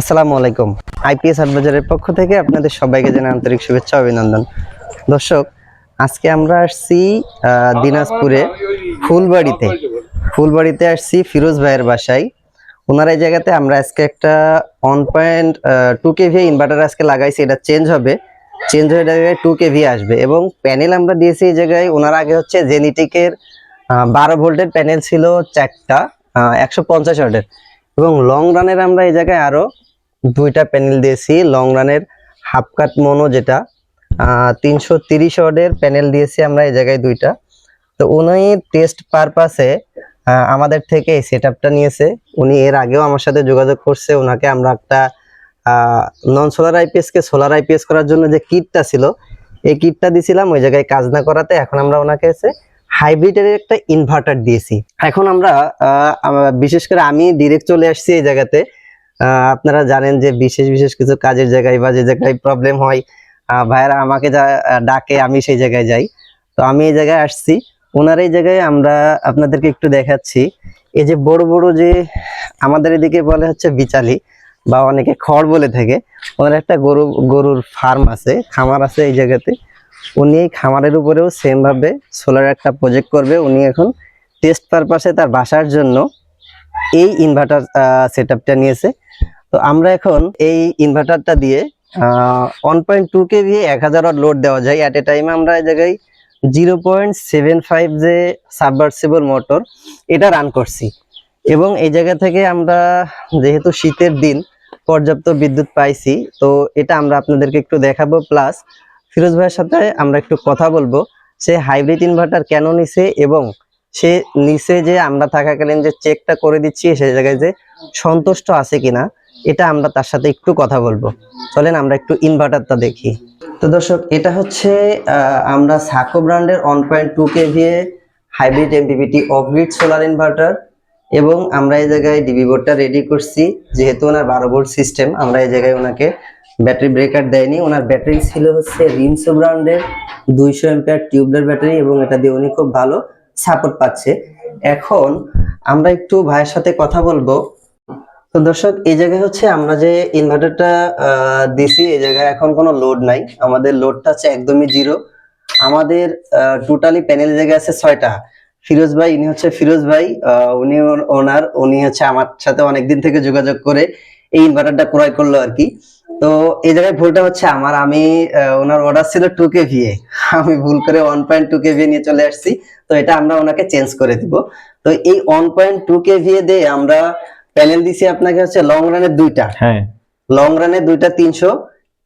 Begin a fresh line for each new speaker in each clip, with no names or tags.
আসসালামু আলাইকুম। আইপিএস অ্যাডভাইজারের পক্ষ থেকে আপনাদের সবাইকে জানাই আন্তরিক শুভেচ্ছা, অভিনন্দন। দর্শক, আজকে আমরা আসছি দিনাজপুরে ফুলবাড়িতে। ফুলবাড়িতে আসছি ফিরোজ ভাইয়ের বাসায়। ওনার এই জায়গাতে আমরা আজকে একটা one point two KV inverter আজকে লাগাইছি, এটা চেঞ্জ হবে। চেঞ্জ হয়ে জায়গায় টু কেভি আসবে এবং প্যানেল আমরা দিয়েছি এই জায়গায়, ওনার আগে হচ্ছে জেনিটিকের বারো ভোল্টের প্যানেল ছিল চারটা একশো পঞ্চাশ ওয়াটের। এবং লং রানের আমরা এই জায়গায় আরও দুইটা প্যানেল দিয়েছি লং রানের হাফ কাট মনো যেটা তিনশো তিরিশ ওয়াটের প্যানেল দিয়েছি আমরা এই জায়গায় দুইটা। তো উনি টেস্ট পারপাসে আমাদের থেকে এই সেট নিয়েছে। উনি এর আগেও আমার সাথে যোগাযোগ করছে ওনাকে আমরা একটা নন সোলার আইপিএসকে সোলার আইপিএস করার জন্য যে কিটটা ছিল, এই কিটটা দিছিলাম ওই জায়গায় কাজ না করাতে। এখন আমরা ওনাকে এসে হাইব্রিডের একটা ইনভার্টার দিয়েছি। এখন আমরা বিশেষ করে আমি ডিরেক্ট চলে আসছি এই জায়গাতে। আপনারা জানেন যে বিশেষ বিশেষ কিছু কাজের জায়গায় বা যে জায়গায় প্রবলেম হয় ভাইয়েরা আমাকে যা ডাকে, আমি সেই জায়গায় যাই। তো আমি এই জায়গায় আসছি। ওনার এই জায়গায় আমরা আপনাদেরকে একটু দেখাচ্ছি। এই যে বড় বড় যে আমাদের এদিকে বলে হচ্ছে বিচালি, বা অনেকে খড় বলে থাকে, ওনার একটা গরু, গরুর ফার্ম আছে, খামার আছে এই জায়গাতে। উনি এই খামারের উপরেও সেমভাবে সোলার একটা প্রজেক্ট করবে। উনি এখন টেস্ট পারপাসে তার বাসার জন্য এই ইনভার্টার সেট নিয়েছে। তো আমরা এখন এই ইনভার্টারটা দিয়ে one point two K KV এক হাজার লোড দেওয়া যায়। অ্যাট এ টাইমে আমরা এই জায়গায় জিরো পয়েন্ট সেভেন ফাইভ যে সাবমার্সিবল মোটর এটা রান করছি। এবং এই জায়গা থেকে আমরা যেহেতু শীতের দিন, পর্যাপ্ত বিদ্যুৎ পাইছি, তো এটা আমরা আপনাদেরকে একটু দেখাবো। প্লাস ফিরোজ ভাইয়ের সাথে আমরা একটু কথা বলব। সে হাইব্রিড ইনভার্টার কেন নিছে এবং সে নিচে যে আমরা থাকাকালীন যে চেকটা করে দিচ্ছি, সে জায়গায় যে সন্তুষ্ট আছে কিনা, এটা আমরা তার সাথে একটু কথা বলব। চলেন আমরা একটু ইনভার্টারটা দেখি। তো দর্শক, এটা হচ্ছে আমরা সাকো ব্র্যান্ডের one point two KVA hybrid MPPT off grid solar inverter এবং আমরা এই জায়গায় ডিবি বোর্ডটা রেডি করছি। যেহেতু ওনার বারো বোর্ড সিস্টেম আমরা এই জায়গায় ওনাকে ব্যাটারি ব্রেকার দেয়নি। ওনার ব্যাটারি ছিল হচ্ছে রিমসো ব্র্যান্ডের দুইশো এম্পিয়ার টিউবলের ব্যাটারি এবং এটা দিয়ে উনি খুব ভালো সাপোর্ট পাচ্ছে। এখন আমরা একটু ভাইয়ের সাথে কথা বলব। তো দর্শক, এই জায়গায় হচ্ছে আমরা যে ইনভার্টারটা দিছি, এই জায়গায় এখন কোনো লোড নাই। আমাদের লোডটা আছে একদমই জিরো আমাদের টোটালি প্যানেল জায়গায় আছে ছয়টা। ফিরোজ ভাই, ইনি হচ্ছে ফিরোজ ভাই উনি ওনার, উনি হচ্ছে আমার সাথে অনেকদিন থেকে যোগাযোগ করে এই ইনভার্টারটা ক্রয় করল আর কি তো এই জায়গায় ভুলটা হচ্ছে আমার। আমি ওনার অর্ডার ছিল টু কে ভিএ আমি ভুল করে one point two K VA নিয়ে চলে আসছি। তো এটা আমরা ওনাকে চেঞ্জ করে দিব। তো এই one point two K VA দিয়ে আমরা প্যানেল দিছি আপনাকে হচ্ছে লং রানের দুইটা।
হ্যাঁ।
লং রানে দুইটা তিনশো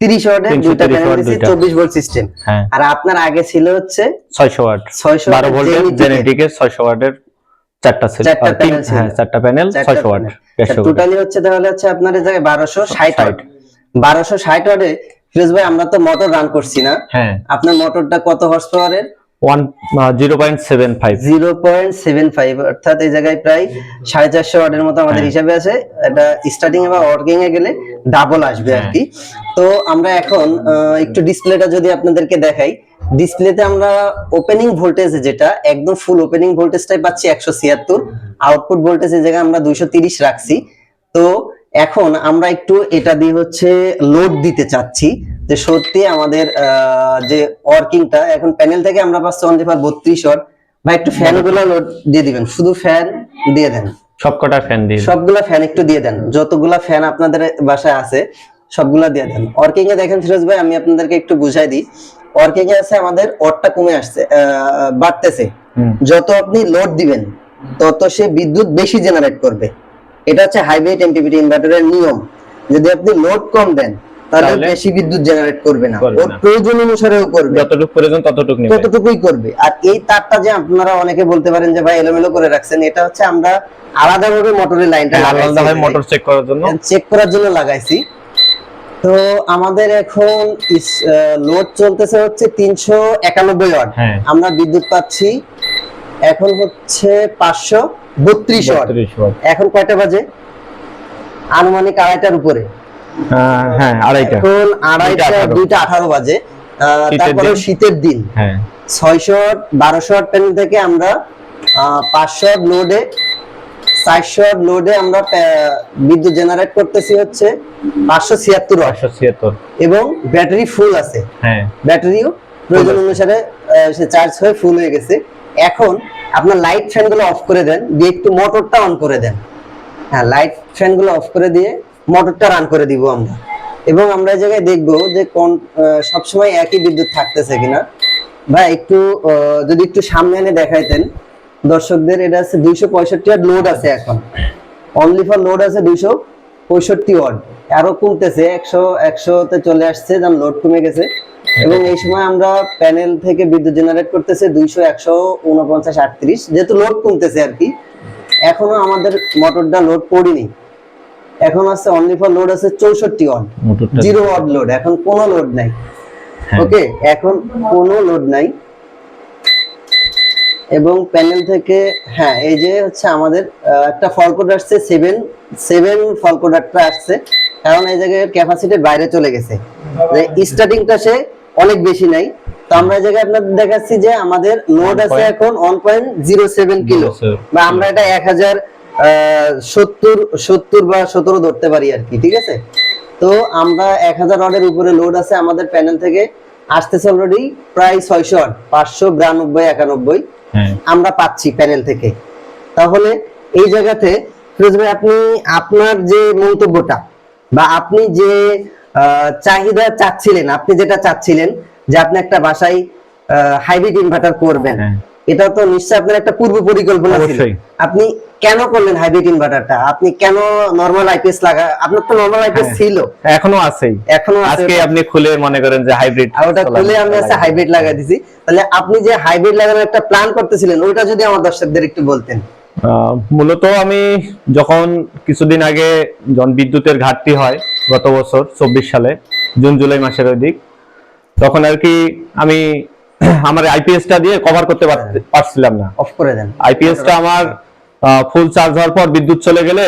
তিরিশ ওয়াটের দুইটা প্যানেল দিছি চব্বিশ ভোল্ট সিস্টেম
হ্যাঁ।
আর আপনার আগে ছিল হচ্ছে
ছয়শো ওয়াট।
ছয়শো
বারো ভোল্টের জেনেটিকের ছয়শো ওয়াটের চারটা। হ্যাঁ চারটা প্যানেল ছয়শো ওয়াট
টোটালি হচ্ছে তাহলে হচ্ছে আপনার জায়গায় বারোশো ষাট
ষাট।
ওয়াট। বারোশো ষাট ওয়াটে ফিরোজ ভাই আমরা তো মোটর রান করছি না।
হ্যাঁ।
আপনার মোটরটা কত হর্স পাওয়ারের অর্থাৎ এই জায়গায় প্রায় সাড়ে চারশো ওয়াটের মতো আমাদের
হ্যাঁ।
হিসাবে আছে। এটা স্টার্টিং বা ওয়ার্কিং এ গেলে ডাবল আসবে আর
হ্যাঁ।
কি। তো আমরা এখন একটু ডিসপ্লেটা যদি আপনাদেরকে দেখাই। ডিসপ্লেতে আমরা ওপেনিং ভোল্টেজ যেটা একদম ফুল ওপেনিং ভোল্টেজটাই পাচ্ছি একশো ছিয়াত্তর আউটপুট ভোল্টেজ এই জায়গায় আমরা দুইশো তিরিশ রাখছি। তো এখন আমরা একটু এটা দিয়ে হচ্ছে লোড দিতে চাচ্ছি যে সত্যি আমাদের আহ, যে ওয়ার্কিংটা এখন প্যানেল থেকে আমরা পাচ্ছি অনলি ফর বত্রিশ ওয়াট। বা একটু ফ্যানগুলো লোড দিয়ে দিবেন শুধু ফ্যান দিয়ে দেন।
সবকটা ফ্যান দিয়ে
সবগুলা ফ্যান একটু দিয়ে দেন যতগুলা ফ্যান আপনাদের বাসায় আছে সবগুলা দিয়ে দেন। ওয়ার্কিং এ দেখেন ফিরোজ ভাই আমি আপনাদেরকে একটু বুঝাই দিই। ওয়ার্কিং এ আছে আমাদের ওয়াটটা কমে আসছে বাড়তেছে। যত আপনি লোড দিবেন তত সে বিদ্যুৎ বেশি জেনারেট করবে। এটা হচ্ছে হাইব্রিড এমপিপিটি ইনভার্টারের নিয়ম। যদি আপনি লোড কম দেন তাহলে বেশি বিদ্যুৎ জেনারেট করবে না। ওর। প্রয়োজন অনুসারেও করবে।
যতটুকু প্রয়োজন ততটুকু নেবে।
ততটুকুই করবে। আর এই তারটা যে আপনারা অনেকে বলতে পারেন যে ভাই এলোমেলো করে রাখছেন। এটা হচ্ছে আমরা আলাদাভাবে মোটরের লাইনটা
আলাদা ভাবে মোটর চেক করার জন্য।
চেক করার জন্য লাগাইছি। তো আমাদের এখন লোড চলতেছে হচ্ছে তিনশো একানব্বই ওয়াট
হ্যাঁ।
আমরা বিদ্যুৎ পাচ্ছি এখন হচ্ছে পাঁচশো বত্রিশ ওয়াট এখন কয়টা বাজে? আনুমানিক আড়াইটার উপরে।
হ্যাঁ আড়াইটা।
এখন আড়াইটা
দুইটা আঠারো।
বাজে। তারপরে। শীতের দিন।
হ্যাঁ।
ছয়শো বারোশো প্যানেল থেকে আমরা পাঁচশো লোডে চারশো লোডে আমরা বিদ্যুৎ জেনারেট করতেছি হচ্ছে পাঁচশো ছিয়াত্তর
পাঁচশো ছিয়াত্তর।
এবং ব্যাটারি ফুল আছে।
হ্যাঁ।
ব্যাটারিও প্রয়োজন অনুসারে সে চার্জ হয়ে ফুল হয়ে গেছে। এখন আপনার লাইট ফ্যানগুলো অফ করে দেন দিয়ে একটু মোটরটা অন করে দেন। হ্যাঁ লাইট ফ্যানগুলো অফ করে দিয়ে মোটরটা রান করে দিব আমরা। এবং আমরা এই জায়গায় দেখব যে কোন সবসময় একই বিদ্যুৎ থাকতেছে কিনা। ভাই একটু যদি একটু সামনে এনে দেখাইতেন। দর্শকদের এটা আছে দুইশো পঁয়ষট্টি ওয়াট লোড আছে এখন। অনলি ফর লোড আছে দুইশো পঁয়ষট্টি ওয়াট। আরও কমতেছে একশো একশোতে চলে আসছে যেমন লোড কমে গেছে। এবং এই সময় আমরা প্যানেল থেকে বিদ্যুৎ জেনারেট করতেছে দুইশো একশো উনপঞ্চাশ আটত্রিশ যেহেতু লোড কমতেছে আর কি। এখনও আমাদের মোটরটা লোড পড়িনি। এখন আছে অনলি ফর লোড আছে চৌষট্টি ওয়াট। জিরো ওয়াট লোড এখন কোনো লোড নাই।
হ্যাঁ।
ওকে এখন কোনো লোড নাই। এবং প্যানেল থেকে হ্যাঁ এই যে হচ্ছে আমাদের একটা ফল কোড আসছে সেভেন সেভেন ফল কোড একটা আসছে কারণ এই জায়গায় ক্যাপাসিটির বাইরে চলে গেছে। স্টার্টিংটা সে অনেক বেশি নাই। তো আমরা এই জায়গায় আপনাদের দেখাচ্ছি যে আমাদের লোড আছে এখন one point zero seven kilo. বা আমরা এটা এক হাজার সত্তর সত্তর বা সতেরো ধরতে পারি আর কি ঠিক আছে? তো আমরা এক হাজার ওয়াটের উপরে লোড আছে আমাদের প্যানেল থেকে। আসতেছে অলরেডি প্রায় ছয়শো পাঁচশো বিরানব্বই একানব্বই।
হ্যাঁ।
আমরা পাচ্ছি প্যানেল থেকে। তাহলে এই জায়গাতে ফিরোজ ভাই আপনি আপনার যে মন্তব্যটা বা আপনি যে চাহিদা চাচ্ছিলেন আপনি যেটা চাচ্ছিলেন যে আপনি একটা বাসায় হাইব্রিড ইনভার্টার করবেন
হ্যাঁ।
এটা তো নিশ্চয়ই আপনার একটা পূর্ব পরিকল্পনা ছিল। আপনি কেন করলেন হাইব্রিড ইনভার্টারটা? আপনি কেন নরমাল আইপিএস লাগা আপনার তো নরমাল আইপিএস
হ্যাঁ।
ছিল।
এখনও আছেই।
এখনও আছে।
আজকে আপনি খুলে মনে করেন যে হাইব্রিড
আর ওটা খুলে আমি আছে হাইব্রিড লাগাই দিছি। তাহলে আপনি যে হাইব্রিড লাগানোর একটা প্ল্যান করতেছিলেন ওইটা যদি আমার দর্শকদের একটু বলতেন।
মূলত আমি যখন কিছুদিন আগে যখন বিদ্যুতের ঘাটতি হয় গত বছর চব্বিশ সালে জুন জুলাই মাসের ওই দিক তখন আর কি আমি আমার আইপিএসটা দিয়ে কভার করতে পারছিলাম না।
অফ করে দেন।
আইপিএসটা আমার ফুল চার্জ হওয়ার পর বিদ্যুৎ চলে গেলে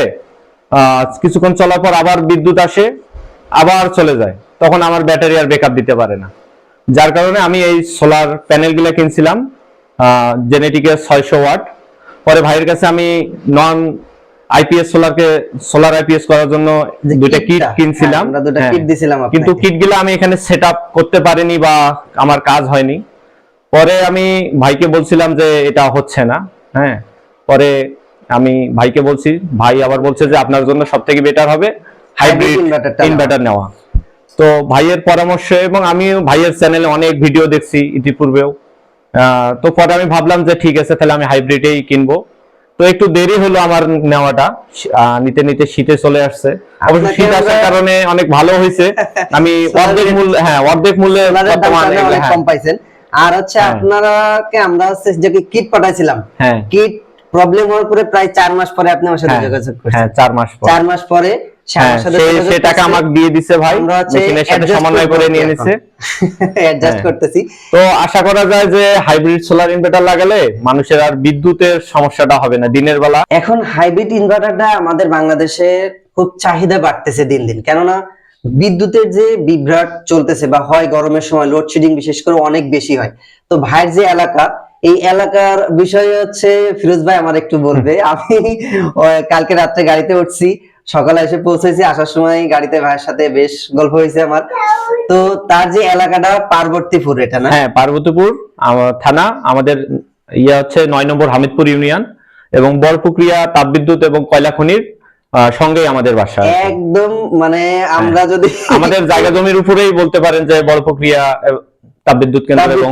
কিছুক্ষণ চলার পর আবার বিদ্যুৎ আসে আবার চলে যায়। তখন আমার ব্যাটারি আর ব্যাকআপ দিতে পারে না। যার কারণে আমি এই সোলার প্যানেলগুলো কিনছিলাম জেনেটিকের ছয়শো ওয়াট। পরে ভাইয়ের কাছে আমি নন আইপিএস সোলারকে সোলার আইপিএস করার জন্য দুইটা কিট কিনছিলাম।
হ্যাঁ, আমরা দুইটা
হ্যাঁ।
দিছিলাম।
কিন্তু কিটগুলো আমি এখানে সেট করতে পারিনি বা আমার কাজ হয়নি। পরে আমি ভাইকে বলছিলাম যে এটা হচ্ছে না। হ্যাঁ। পরে আমি ভাইকে বলছি ভাই আবার বলছে যে আপনার জন্য সব থেকে বেটার হবে হাইব্রিড ইনভার্টার নেওয়া। তো ভাইয়ের পরামর্শ এবং আমি ভাইয়ের চ্যানেলে অনেক ভিডিও দেখছি ইতিপূর্বেও। তো পরে আমি ভাবলাম যে ঠিক আছে তাহলে আমি হাইব্রিডেই কিনবো। তো একটু দেরি হলো আমার নেওয়াটা। নিতে নিতে শীতে চলে আসছে। অবশ্য শীত আসার কারণে অনেক ভালো হয়েছে। আমি অর্ধেক মূল্য হ্যাঁ অর্ধেক মূল্যে হ্যাঁ,
কম পাইছেন। আর হচ্ছে
হ্যাঁ।
আপনারাকে আমরা হচ্ছে যে কিট পাঠাইছিলাম।
হ্যাঁ।
কিট প্রবলেম হওয়ার পরে প্রায় চার মাস পরে আপনি আমার সাথে
হ্যাঁ,
যোগাযোগ
হ্যাঁ
করছেন।
চার মাস পর।
চার মাস পরে
হ্যাঁ,
আমার সাথে
সে
যোগাযোগ
সে টাকা
করছে।
আমাকে দিয়ে দিছে ভাই মেশিনের সাথে সমন্বয় করে নিয়ে নিছে।
অ্যাডজাস্ট। করতেছি।
তো আশা করা যায় যে হাইব্রিড সোলার ইনভার্টার লাগালে মানুষের আর বিদ্যুতের সমস্যাটা হবে না দিনের বেলা।
এখন হাইব্রিড ইনভার্টারটা আমাদের বাংলাদেশে খুব চাহিদা বাড়তেছে দিন দিন। কেননা বিদ্যুতের যে বিভ্রাট চলতেছে বা হয় গরমের সময় লোডশেডিং বিশেষ করে অনেক বেশি হয়। তো ভাইয়ের যে এলাকা এই এলাকার বিষয়ে হচ্ছে ফিরোজ ভাই আমার একটু বলবে। আমি কালকে রাত্রে গাড়িতে উঠছি সকালে এসে পৌঁছেছি আসার সময় গাড়িতে ভাইয়ের সাথে বেশ গল্প হয়েছে আমার। তো তার যে এলাকাটা পার্বতীপুর এটা না?
হ্যাঁ পার্বতীপুর আমার থানা আমাদের ইয়ে হচ্ছে নয় নম্বর হামিদপুর ইউনিয়ন এবং বরপুক্রিয়া তাপবিদ্যুৎ এবং কয়লা খনির সঙ্গেই আমাদের বাসা
একদম মানে আমরা যদি
আমাদের জায়গা জমির উপরেই বলতে পারেন যে বরপুক্রিয়া আহ, তাপবিদ্যুৎ কেন্দ্র এবং।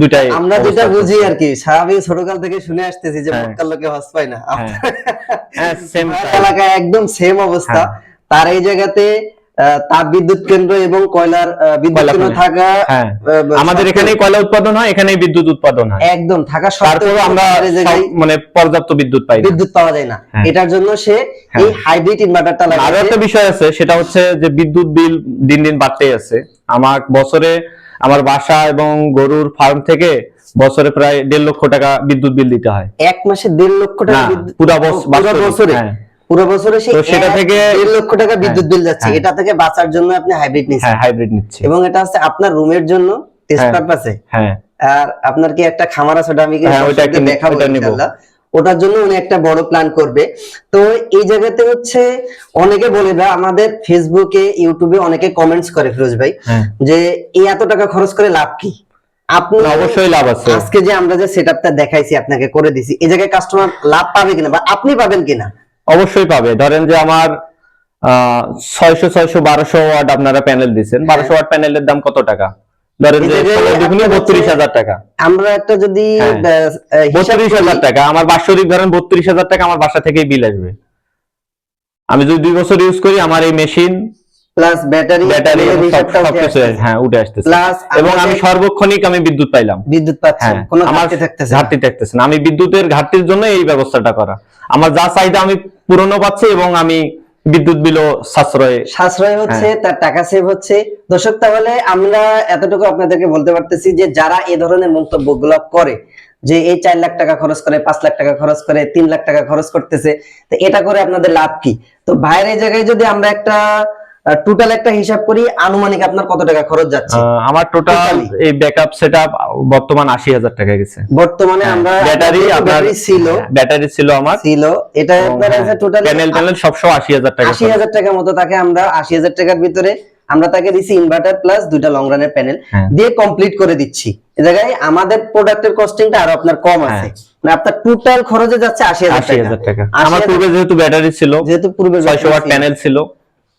দুটাই
আমরা যেটা বুঝি আর কি স্বাভাবিক ছোটকাল থেকে শুনে আসতেছি যে
হ্যাঁ।
মক্কার লোকে হজ পায় না
হ্যাঁ। হ্যাঁ।
এলাকায় একদম সেম অবস্থা। তার এই জায়গাতে আহ, তাপ বিদ্যুৎ কেন্দ্র এবং কয়লার বিদ্যুৎ কেন্দ্র থাকা
আমাদের এখানেই কয়লা উৎপাদন হয় এখানে বিদ্যুৎ উৎপাদন হয়
একদম থাকা সত্ত্বেও
আমরা মানে পর্যাপ্ত বিদ্যুৎ পাই
বিদ্যুৎ পাওয়া যায় না। এটার জন্য সে এই হাইব্রিড ইনভার্টারটা আরও
একটা বিষয় আছে সেটা হচ্ছে যে বিদ্যুৎ বিল দিন দিন বাড়তেই আছে আমার বছরে আমার বাসা এবং গরুর ফার্ম থেকে বছরে প্রায় দেড় লক্ষ টাকা বিদ্যুৎ বিল দিতে হয়
এক মাসে দেড় লক্ষ টাকা
পুরা বছ-
পুরো বছরে
হ্যাঁ।
পুরো বছরে
সেটা
এক
থেকে-
দেড় লক্ষ টাকা বিদ্যুৎ বিল যাচ্ছে
হ্যাঁ।
এটা থেকে বাঁচার জন্য আপনি হাইব্রিড নিচ্ছেন
হ্যাঁ হাইব্রিড নিচ্ছি
এবং এটা হচ্ছে আপনার রুমের জন্য টেস্ট
হ্যাঁ।
পারপাসে
হ্যাঁ
আর আপনার কি একটা খামার আছে ওটা আমি কি
হ্যাঁ,
দেখাবো ইনশাআল্লাহ। ওটার জন্য উনি একটা বড় প্ল্যান করবে। তো এই জায়গাতে হচ্ছে অনেকে বলে বা আমাদের ফেসবুকে ইউটিউবে অনেকে কমেন্টস করে ফিরোজ ভাই
হ্যাঁ।
যে এই এত টাকা খরচ করে লাভ কি? আপনি
অবশ্যই লাভ আছে।
আজকে যে আমরা যে সেটআপটা দেখাইছি আপনাকে করে দিছি এই জায়গায় কাস্টমার লাভ পাবে কিনা বা আপনি পাবেন কিনা?
অবশ্যই পাবে। ধরেন যে আমার ছয়শো ছয়শো বারোশো ওয়াট আপনারা প্যানেল দিচ্ছেন। বারোশো ওয়াট প্যানেলের দাম কত টাকা? টাকা।
আমরা একটা যদি
হ্যাঁ। টাকা আমার বাৎসরিক ধরেন বত্রিশ হাজার টাকা আমার বাসা থেকেই বিল আসবে। আমি যদি দুই বছর ইউজ করি আমার এই মেশিন
প্লাস ব্যাটারি
ব্যাটারি সবকিছু হ্যাঁ উঠে আসতেছে।
প্লাস
এবং আমি সর্বক্ষণিক আমি বিদ্যুৎ পাইলাম।
বিদ্যুৎ পাচ্ছি
হ্যাঁ
কোনো থাকতেছে।
ঘাটতি থাকতেছে না। আমি বিদ্যুতের ঘাটতির জন্য এই ব্যবস্থাটা করা। আমার যা চাহিদা আমি পূরণও পাচ্ছি এবং আমি বিদ্যুৎ বিলও সাশ্রয়।
সাশ্রয় হচ্ছে
হ্যাঁ।
তার টাকা সেভ হচ্ছে। দর্শক তাহলে আমরা এতটুকু আপনাদেরকে বলতে পারতেছি যে যারা এ ধরনের মন্তব্য মন্তব্যগুলো করে যে এই চার লাখ টাকা খরচ করে পাঁচ লাখ টাকা খরচ করে তিন লাখ টাকা খরচ করতেছে তো এটা করে আপনাদের লাভ কি? তো বাইরে জায়গায় যদি আমরা একটা টোটাল একটা হিসাব করি আনুমানিক আপনার কত টাকা খরচ যাচ্ছে?
আমার টোটাল এই ব্যাকআপ সেটআপ বর্তমান আশি হাজার টাকা গেছে।
বর্তমানে আমরা
ব্যাটারি আপনার
ছিল।
ব্যাটারি ছিল আমার।
ছিল। এটা আপনার আছে টোটাল
প্যানেল প্যানেল সবসময় আশি হাজার টাকা
আশি হাজার টাকার মতো তাকে আমরা আশি হাজার টাকার ভিতরে আমরা তাকে দিচ্ছি ইনভার্টার প্লাস দুইটা লং রানের প্যানেল
হ্যাঁ।
দিয়ে কমপ্লিট করে দিচ্ছি। এ জায়গায় আমাদের প্রোডাক্টের কস্টিংটা আরও আপনার কম আছে। মানে আপনার টোটাল খরচে যাচ্ছে আশি হাজার
আশি হাজার টাকা। আমার পূর্বে যেহেতু ব্যাটারি ছিল
যেহেতু পূর্বে
ছয়শো ওয়াট প্যানেল ছিল।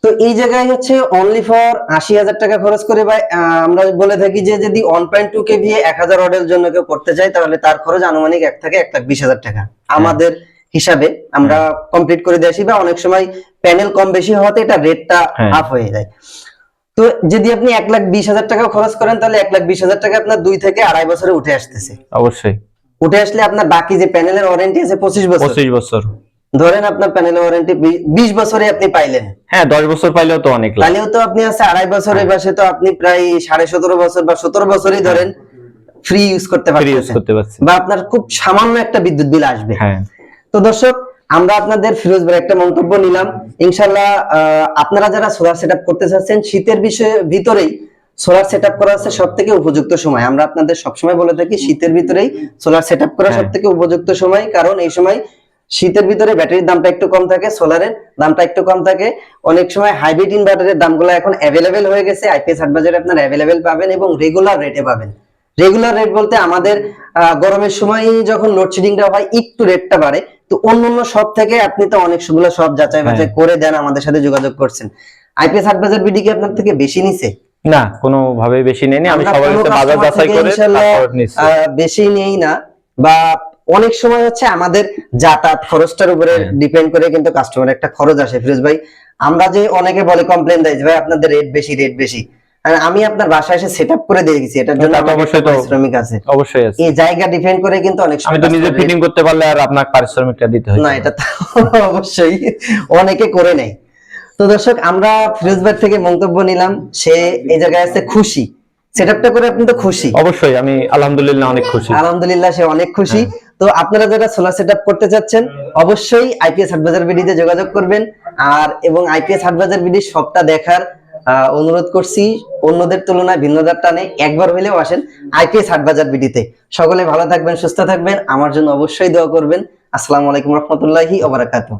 তো এই জায়গায় হচ্ছে অনলি ফর আশি হাজার টাকা খরচ করে বা আমরা বলে থাকি যে যদি ওয়ান পয়েন্ট টু কেভি এক হাজার অর্ডের জন্য কেউ করতে চায় তাহলে তার খরচ আনুমানিক এক থেকে এক লাখ বিশ হাজার টাকা। আমাদের হিসাবে আমরা কমপ্লিট করে দিয়ে আসি বা অনেক সময় প্যানেল কম বেশি হওয়াতে এটা রেটটা
হ্যাঁ।
হাফ হয়ে যায়। তো যদি আপনি এক লাখ বিশ হাজার টাকা খরচ করেন তাহলে এক লাখ বিশ হাজার টাকা আপনার দুই থেকে আড়াই বছরে উঠে আসতেছে।
অবশ্যই।
উঠে আসলে আপনার বাকি যে প্যানেলের ওয়ারেন্টি আছে পঁচিশ বছর।
পঁচিশ বছর।
ধরেন আপনার প্যানেলের ওয়ারেন্টি বিশ বছরে আপনি পাইলেন।
হ্যাঁ দশ বছর পাইলেও তো অনেক
তাহলেও তো আপনি আছে আড়াই বছরের পাশে তো আপনি প্রায় সাড়ে সতেরো বছর বা সতেরো বছরই ধরেন ফ্রি ইউজ করতে পারছেন বা আপনার খুব সামান্য একটা বিদ্যুৎ বিল আসবে।
হ্যাঁ।
তো দর্শক আমরা আপনাদের ফিরোজ ভাই একটা মন্তব্য নিলাম। আপনারা যারা সোলার সেটআপ করতে চাচ্ছেন শীতের বিষয়ে ভিতরেই সোলার সেটআপ করা হচ্ছে সব থেকে উপযুক্ত সময়। আমরা আপনাদের সবসময় বলে থাকি শীতের ভিতরেই সোলার সেটআপ করা
হ্যাঁ।
সব থেকে উপযুক্ত সময়। কারণ এই সময় শীতের ভিতরে ব্যাটারির দামটা একটু কম থাকে সোলারের দামটা একটু কম থাকে। অনেক সময় হাইব্রিড ইনভার্টারের দামগুলো এখন অ্যাভেলেবেল হয়ে গেছে। আইপিএস হাট বাজারে আপনার অ্যাভেলেবেল পাবেন এবং রেগুলার রেটে পাবেন। রেগুলার রেট বলতে আমাদের গরমের সময় যখন লোডশেডিংটা হয় একটু রেটটা বাড়ে। তো অন্য অন্য সব থেকে আপনি তো অনেক অনেকগুলো সব যাচাই বাছাই করে দেন আমাদের সাথে যোগাযোগ করছেন। আইপিএস হাট বাজার বিডি কি আপনার থেকে বেশি নিছে?
না কোনো ভাবে বেশি নেই। আমি সবার বাজার যাচাই করে
বেশি নেই না। বা অনেক সময় হচ্ছে আমাদের যাতায়াত খরচটার উপরে
হ্যাঁ।
ডিপেন্ড করে কিন্তু কাস্টমার একটা খরচ আসে। ফিরোজ ভাই আমরা যে অনেকে বলে কমপ্লেন দেয় ভাই আপনাদের রেট বেশি রেট বেশি। আমি আপনার বাসায় এসে সেট করে দিয়ে গেছি। এটার জন্য
অবশ্যই
পারিশ্রমিক আছে।
অবশ্যই আছে।
এই জায়গা ডিপেন্ড করে কিন্তু অনেক
আমি
সময়
তো নিজে ফিটিং করতে পারলে আর আপনার পারিশ্রমিকটা দিতে হয়
না এটা তো অবশ্যই অনেকে করে নেয়। তো দর্শক আমরা ফিরোজ ভাই থেকে মন্তব্য নিলাম। সে এই জায়গায় আছে খুশি। সেটআপটা করে আপনি তো খুশি।
অবশ্যই আমি আলহামদুলিল্লাহ অনেক খুশি।
আলহামদুলিল্লাহ সে অনেক খুশি। তো আপনারা যারা সোলার সেট করতে চাচ্ছেন, অবশ্যই আইপিএস হাটবাজার বিডিতে যোগাযোগ করবেন। আর এবং আইপিএস হাটবাজার বিডি সবটা দেখার অনুরোধ করছি, অন্যদের তুলনায় ভিন্নতার টানে একবার হইলেও আসেন আইপিএস হাটবাজার বিডিতে। সকলে ভালো থাকবেন, সুস্থ থাকবেন। আমার জন্য অবশ্যই দোয়া করবেন। আসসালামু আলাইকুম রহমতুল্লাহি ওবারাকাতুহ